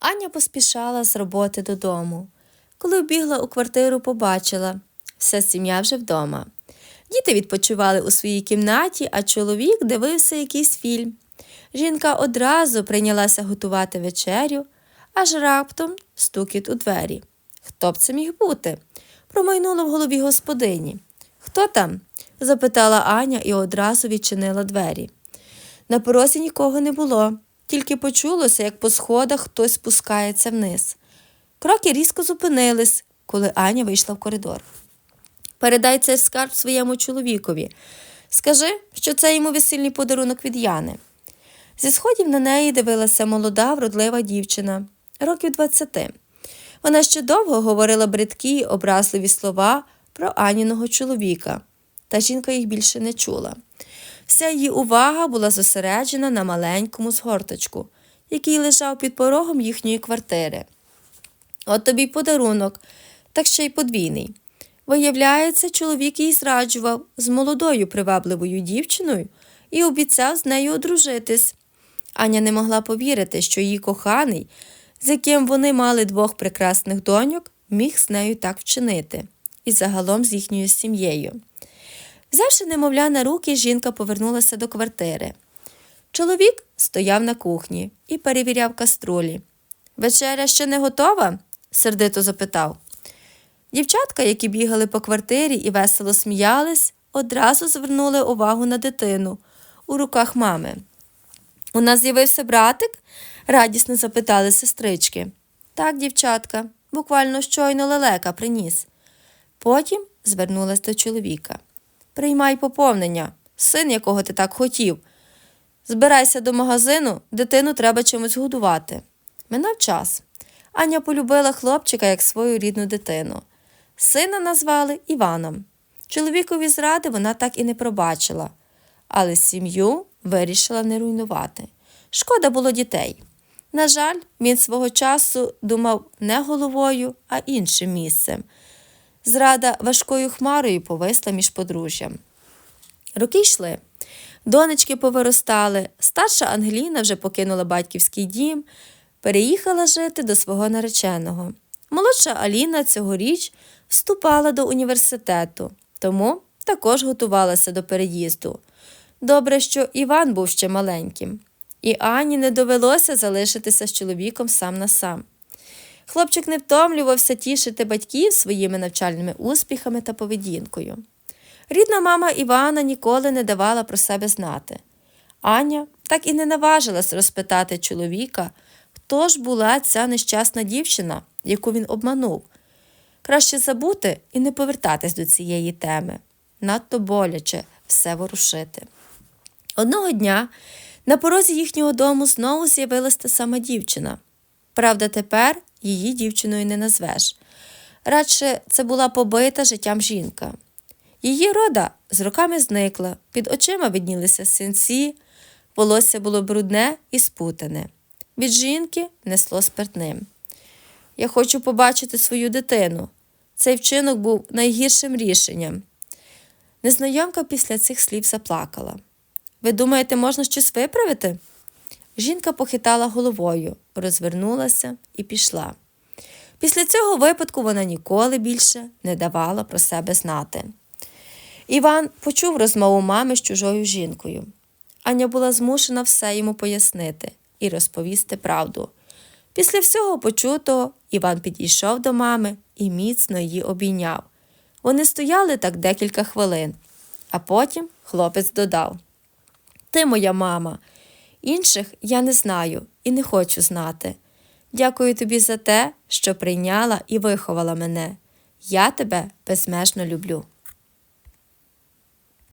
Аня поспішала з роботи додому. Коли вбігла у квартиру, побачила вся сім'я вже вдома. Діти відпочивали у своїй кімнаті, а чоловік дивився якийсь фільм. Жінка одразу прийнялася готувати вечерю, аж раптом стукіт у двері. Хто б це міг бути? Промайнуло в голові господині. Хто там? запитала Аня і одразу відчинила двері. На порозі нікого не було, тільки почулося, як по сходах хтось спускається вниз. Кроки різко зупинились, коли Аня вийшла в коридор. Передай цей скарб своєму чоловікові. Скажи, що це йому весільний подарунок від Яни. Зі сходів на неї дивилася молода, вродлива дівчина, років двадцяти. Вона ще довго говорила бридкі й образливі слова про Аніного чоловіка, та жінка їх більше не чула. Вся її увага була зосереджена на маленькому згорточку, який лежав під порогом їхньої квартири. От тобі подарунок, так ще й подвійний. Виявляється, чоловік їй зраджував з молодою привабливою дівчиною і обіцяв з нею одружитись. Аня не могла повірити, що її коханий, з яким вони мали двох прекрасних доньок, міг з нею так вчинити, і загалом з їхньою сім'єю. Взявши немовля на руки, жінка повернулася до квартири. Чоловік стояв на кухні і перевіряв каструлі. Вечеря ще не готова? сердито запитав. Дівчатка, які бігали по квартирі і весело сміялись, одразу звернули увагу на дитину у руках мами. У нас з'явився братик? радісно запитали сестрички. Так, дівчатка, буквально щойно лелека приніс. Потім звернулась до чоловіка. Приймай поповнення, син, якого ти так хотів. Збирайся до магазину, дитину треба чимось годувати. Минав час. Аня полюбила хлопчика як свою рідну дитину. Сина назвали Іваном. Чоловікові зради вона так і не пробачила, але сім'ю вирішила не руйнувати. Шкода було дітей. На жаль, він свого часу думав не головою, а іншим місцем. Зрада важкою хмарою повисла між подружжям. Роки йшли. Донечки повиростали, старша Ангеліна вже покинула батьківський дім, переїхала жити до свого нареченого. Молодша Аліна цьогоріч вступала до університету, тому також готувалася до переїзду. Добре, що Іван був ще маленьким, і Ані не довелося залишитися з чоловіком сам на сам. Хлопчик не втомлювався тішити батьків своїми навчальними успіхами та поведінкою. Рідна мама Івана ніколи не давала про себе знати. Аня так і не наважилась розпитати чоловіка, хто ж була ця нещасна дівчина, яку він обманув. Краще забути і не повертатись до цієї теми. Надто боляче все ворушити. Одного дня на порозі їхнього дому знову з'явилася та сама дівчина. Правда, тепер її дівчиною не назвеш. Радше це була побита життям жінка. Її рода з роками зникла, під очима виднілися синці, волосся було брудне і спутане. Від жінки несло спиртним. Я хочу побачити свою дитину. Цей вчинок був найгіршим рішенням. Незнайомка після цих слів заплакала. Ви думаєте, можна щось виправити? Жінка похитала головою, розвернулася і пішла. Після цього випадку вона ніколи більше не давала про себе знати. Іван почув розмову мами з чужою жінкою. Аня була змушена все йому пояснити і розповісти правду. Після всього почутого Іван підійшов до мами і міцно її обійняв. Вони стояли так декілька хвилин, а потім хлопець додав: Ти моя мама. Інших я не знаю і не хочу знати. Дякую тобі за те, що прийняла і виховала мене. Я тебе безмежно люблю.